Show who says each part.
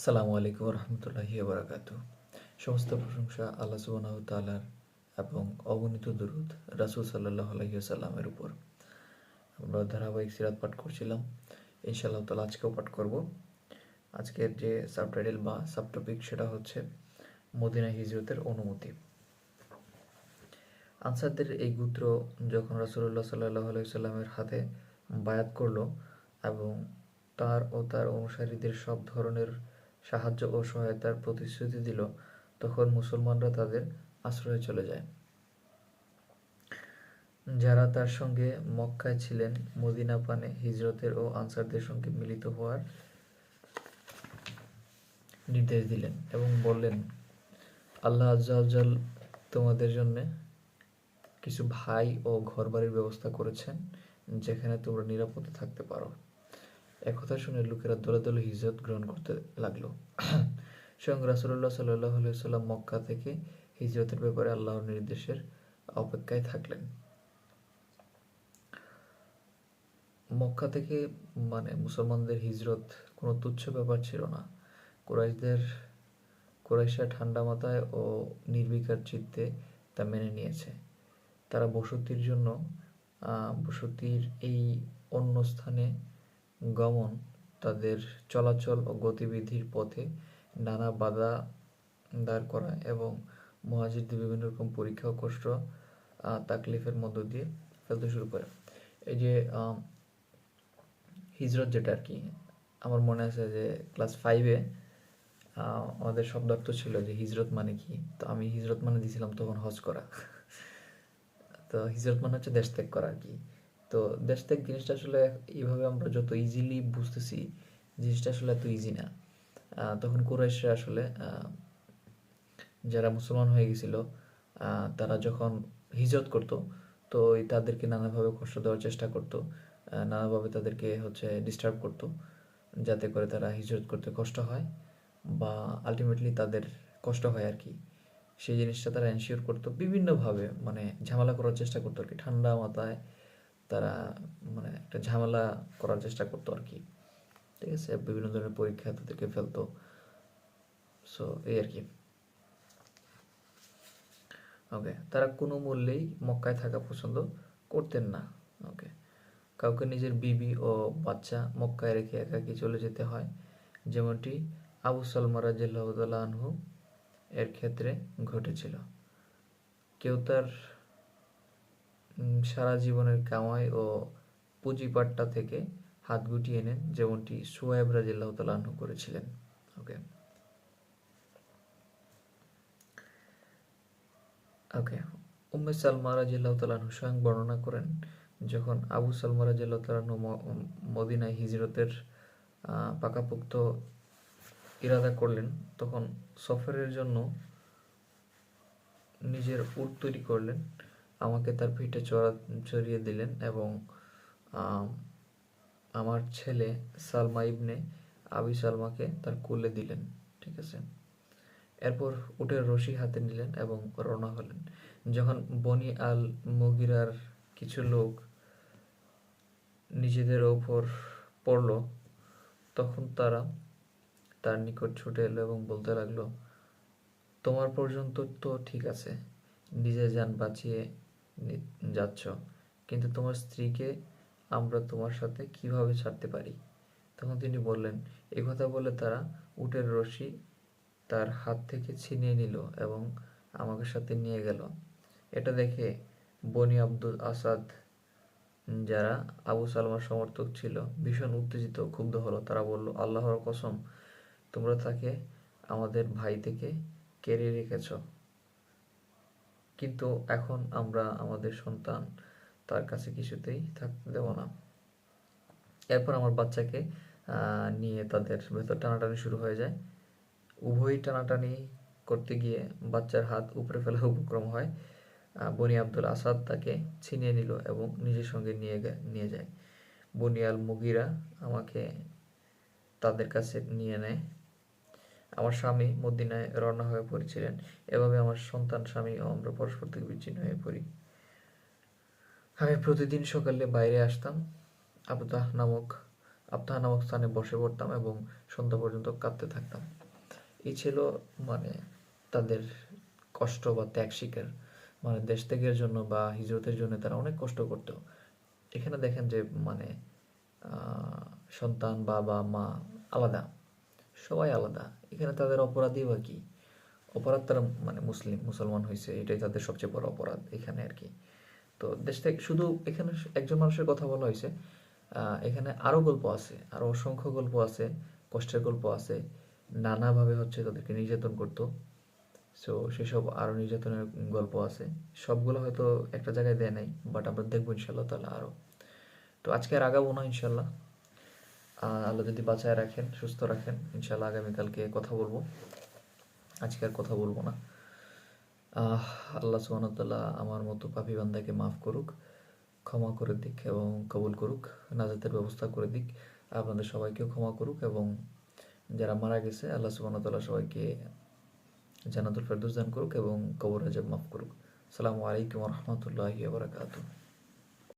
Speaker 1: আসসালামু আলাইকুম রহমতুল্লাহি বারাকাত সমস্ত প্রশংসা আল্লাহ সুবাহ তালার এবং অগণিত দরুদ রাসুল সাল্লাহ আলহিসাল্লামের উপর। আমরা ধারাবাহিক সিরাত পাঠ করছিলাম। ইনশাআল্লাহ তালা আজকেও পাঠ করব। আজকের যে সাবটাইটেল বা সাবটপিক সেটা হচ্ছে মদিনা হিজরতের অনুমতি। আনসারদের এই গোত্র যখন রাসুল্লাহ সাল্লাহ আলাইসাল্লামের হাতে বায়াত করল এবং তার ও তার অনুসারীদের সব ধরনের সাহায্য ও সহায়তার প্রতিশ্রুতি দিল, তখন মুসলমানরা তাদের আশ্রয়ে চলে যায়। যারা তার সঙ্গে মক্কায় ছিলেন, মদিনা পানে হিজরতের ও আনসারদের সঙ্গে মিলিত হওয়ার নির্দেশ দিলেন এবং বললেন, আল্লাহ আজ্জাল তোমাদের জন্য কিছু ভাই ও ঘরবাড়ির ব্যবস্থা করেছেন, যেখানে তোমরা নিরাপদে থাকতে পারো। একথা শুনে লোকেরা দলে দলে হিজরত গ্রহণ করতে লাগল। স্বয়ং রাসুল্লাহ সাল্লাহ সাল্লাম মক্কা থেকে হিজরতের ব্যাপারে আল্লাহর নির্দেশের অপেক্ষায় থাকলেন। মক্কা থেকে মানে মুসলমানদের হিজরত কোনো তুচ্ছ ব্যাপার ছিল না। কুরাইশদের কুরাইশা ঠান্ডা মাথায় ও নির্বিকার চিত্তে তা মেনে নিয়েছে। তারা বসতির জন্য বসতির এই অন্য স্থানে গমন, তাদের চলাচল ও গতিবিধির পথে নানা বাধা দাঁড় করা এবং মহাজিরদের বিভিন্ন রকম পরীক্ষা কষ্ট তাকলিফের মধ্য দিয়ে ফেলতে শুরু করে। এই যে হিজরত যেটা আর কি আমার মনে আছে যে ক্লাস ফাইভে আমাদের শব্দার্থ ছিল যে হিজরত মানে কি? তো আমি হিজরত মানে দিয়েছিলাম তখন হজ করা। তো হিজরত মানে হচ্ছে দেশ ত্যাগ করা আর কি তো দেশ ত্যাগ জিনিসটা আসলে এইভাবে আমরা যত ইজিলি বুঝতেছি জিনিসটা আসলে এত ইজি না। তখন কুরাইশরা আসলে যারা মুসলমান হয়ে গেছিল তারা যখন হিজরত করতো, তো তাদেরকে নানাভাবে কষ্ট দেওয়ার চেষ্টা করতো নানাভাবে তাদেরকে হচ্ছে ডিস্টার্ব করতো, যাতে করে তারা হিজরত করতে কষ্ট হয় বা আলটিমেটলি তাদের কষ্ট হয় আর কি। সেই জিনিসটা তারা এনশিওর করতো, বিভিন্নভাবে মানে ঝামেলা করার চেষ্টা করতো আর কি, ঠান্ডা মাথায় তারা মানে একটা ঝামেলা করার চেষ্টা করতো আর কি ঠিক আছে? বিভিন্ন ধরনের পরীক্ষা তাদেরকে ফেলতো। সো এই আর কি ওকে তারা কোনো মূল্যেই মক্কায় থাকা পছন্দ করতেন না। ওকে কাউকে নিজের বিবি ও বাচ্চা মক্কায় রেখে একাকি চলে যেতে হয়। যেমনটি আবু সালমা রাজিল্লাহ আনহু এর ক্ষেত্রে ঘটেছিল। কেউ তার সারা জীবনের কামাই ও পুঁজিপাট্টা থেকে হাত গুটিয়ে নেন যেমনটি সোয়েব রাজিল্লাহ তালাহু করেছিলেন। ওকে। ওকে। উম্মে সালমা রাজিল্লাহ তালাহু স্বয়ং বর্ণনা করেন যখন আবু সালমা রাজিল্লাহ তালাহু মদিনায় হিজরতের পাকাপোক্ত ইরাদা করলেন, তখন সফরের জন্য নিজের উট তৈরি করলেন। আমাকে তার পিঠে চড়া, চড়িয়ে দিলেন এবং আমার ছেলে সালমা ইবনে আবি সালমাকে তার কোলে দিলেন, ঠিক আছে? এরপর উটের রশি হাতে নিলেন এবং রওনা হলেন। যখন বনি আল মুগিরার কিছু লোক নিজেদের ওপর পড়ল, তখন তারা তার নিকট ছুটে এলো এবং বলতে লাগল, তোমার পর্যন্ত তো ঠিক আছে নিজে যান বাঁচিয়ে যাচ্ছ। কিন্তু তোমার স্ত্রীকে আমরা তোমার সাথে কীভাবে ছাড়তে পারি? তখন তিনি বললেন, এ কথা বলে তারা উটের রশি তার হাত থেকে ছিনিয়ে নিল এবং আমাকে সাথে নিয়ে গেল। এটা দেখে বনি আব্দুল আসাদ, যারা আবু সালমার সমর্থক ছিল, ভীষণ উত্তেজিত, ক্ষুব্ধ হলো। তারা বলল, আল্লাহর কসম, তোমরা তাকে আমাদের ভাই থেকে কেড়ে রেখেছ। কিন্তু এখন আমরা আমাদের সন্তান তার কাছে কিছুতেই থাকতে দেব না। এরপর আমার বাচ্চাকে নিয়ে তাদের ভেতর টানাটানি শুরু হয়ে যায়। উভয়ই টানাটানি করতে গিয়ে বাচ্চার হাত উপরে ফেলার উপক্রম হয়। বনি আব্দুল আসাদ তাকে ছিনিয়ে নিল এবং নিজের সঙ্গে নিয়ে নিয়ে যায়। বনিয়াল মুগিরা আমাকে তাদের কাছে নিয়ে নেয়। আমার স্বামী মদিনায় রওনা হয়ে পড়েছিলেন। এভাবে আমার সন্তান, স্বামী ও আমরা পরস্পর থেকে বিচ্ছিন্ন হয়ে পড়ি। আমি প্রতিদিন সকালে বাইরে আসতাম। আবতাহ নামক আবতাহ নামক স্থানে বসে পড়তাম এবং সন্ধ্যা পর্যন্ত কাঁদতে থাকতাম। এই ছিল মানে তাদের কষ্ট বা ত্যাগ স্বীকার। মানে দেশ ত্যাগের জন্য বা হিজরতের জন্য তারা অনেক কষ্ট করতো। এখানে দেখেন যে মানে সন্তান, বাবা, মা আলাদা। সবাই আলাদা। এখানে তাদের অপরাধী বা কি? অপরাধ তারা মানে মুসলিম, মুসলমান হয়েছে, এটাই তাদের সবচেয়ে বড় অপরাধ এখানে আর কি। তো দেশ থেকে শুধু এখানে একজন মানুষের কথা বলা হয়েছে এখানে আরও গল্প আছে, আরও অসংখ্য গল্প আছে, কষ্টের গল্প আছে, নানাভাবে হচ্ছে তাদেরকে নির্যাতন করতো। সো সেসব আরও নির্যাতনের গল্প আছে। সবগুলো হয়তো একটা জায়গায় দেয় নাই বাট আমরা দেখব ইনশাল্লাহ তাহলে আরও। তো আজকে আর আগাবো না ইনশাল্লাহ আল্লাহ যদি বাঁচায় রাখেন, সুস্থ রাখেন ইনশাল্লাহ আগামীকালকে কথা বলব। আজকে আর কথা বলব না। আল্লাহ সুবহানাহু আমার মতো পাপী বান্দাকে মাফ করুক, ক্ষমা করে দিক এবং কবুল করুক, নাজাতের ব্যবস্থা করে দিক। আপনাদের সবাইকেও ক্ষমা করুক এবং যারা মারা গেছে, আল্লাহ সুবহানাহু সবাইকে জান্নাতুল ফেরদৌস দান করুক এবং কবর আজাব মাফ করুক। আসসালামু আলাইকুম রহমতুল্লাহি বারাকাতুহু।